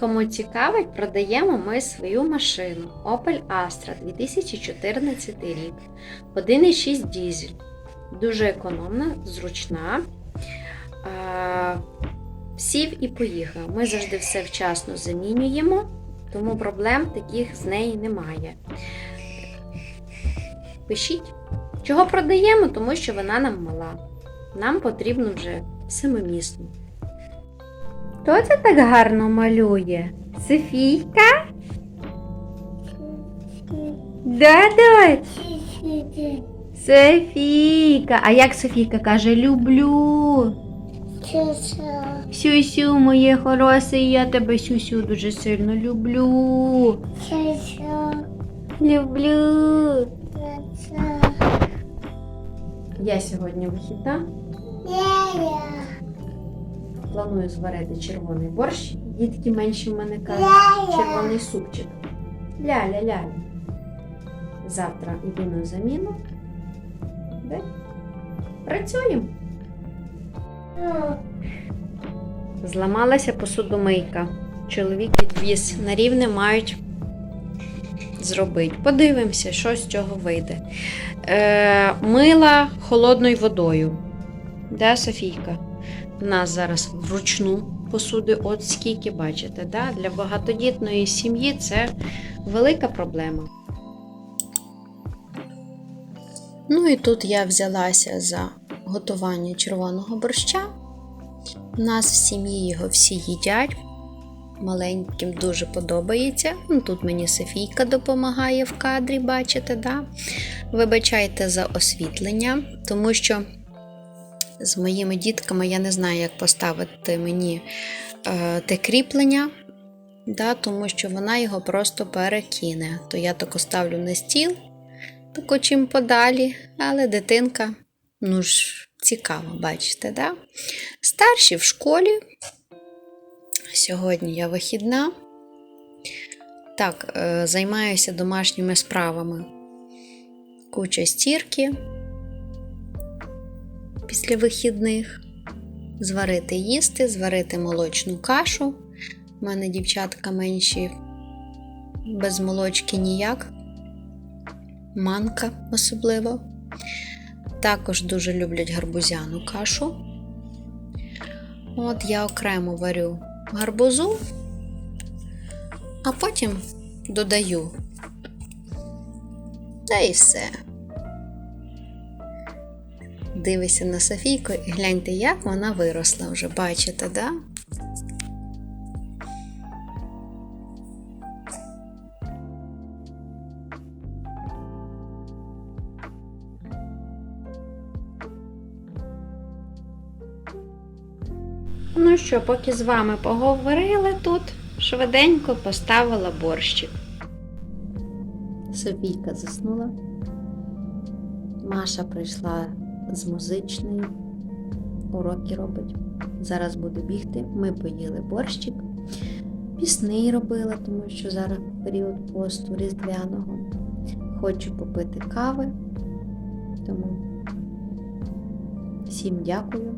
Кому цікавить, продаємо ми свою машину Opel Astra 2014 рік. 1,6 дізель. Дуже економна, зручна. Сів і поїхав. Ми завжди все вчасно замінюємо, тому проблем таких з неї немає. Пишіть. Чого продаємо? Тому що вона нам мала. Нам потрібно вже семимісну. Хто це так гарно малює? Софійка? Да, дочь? Софійка. А як Софійка каже, люблю. Сюсю, моє хороше, я тебе сюсю дуже сильно люблю. Люблю. Я сьогодні вихідна. Планую зварити червоний борщ. Дітки менші в мене кажуть, червоний супчик. Ля-ля-ля. Завтра йду на заміну. Де? Працюємо. Зламалася посудомийка. Чоловік відвіз на рівне мають зробити. Подивимося, що з цього вийде. Е, мила холодною водою. Де Софійка? У нас зараз вручну посуди, от скільки бачите. Да? Для багатодітної сім'ї це велика проблема. Ну і тут я взялася за готування червоного борща. У нас в сім'ї його всі їдять. Маленьким дуже подобається. Ну, Тут мені Софійка допомагає в кадрі, бачите, да? Вибачайте за освітлення, тому що з моїми дітками я не знаю, як поставити мені е, те кріплення, да, тому що вона його просто перекине. То я тако ставлю на стіл, тако чим подалі, але дитинка, ну ж, цікаво, бачите, да? Старші в школі. Сьогодні я вихідна. Так, е, займаюся домашніми справами. Куча стірки після вихідних. Зварити їсти, зварити молочну кашу. У мене дівчатка менші без молочки ніяк. Манка особливо. Також дуже люблять гарбузяну кашу. От я окремо варю гарбузу, а потім додаю. Та і все. Дивися на Софійку і гляньте, як вона виросла вже, бачите, да? Ну що, поки з вами поговорили тут, швиденько поставила борщик. Софійка заснула. Маша прийшла з музичної, уроки робить. Зараз буду бігти. Ми поїли борщик. Пісний робила, тому що зараз період посту різдвяного. Хочу попити кави. Тому всім дякую.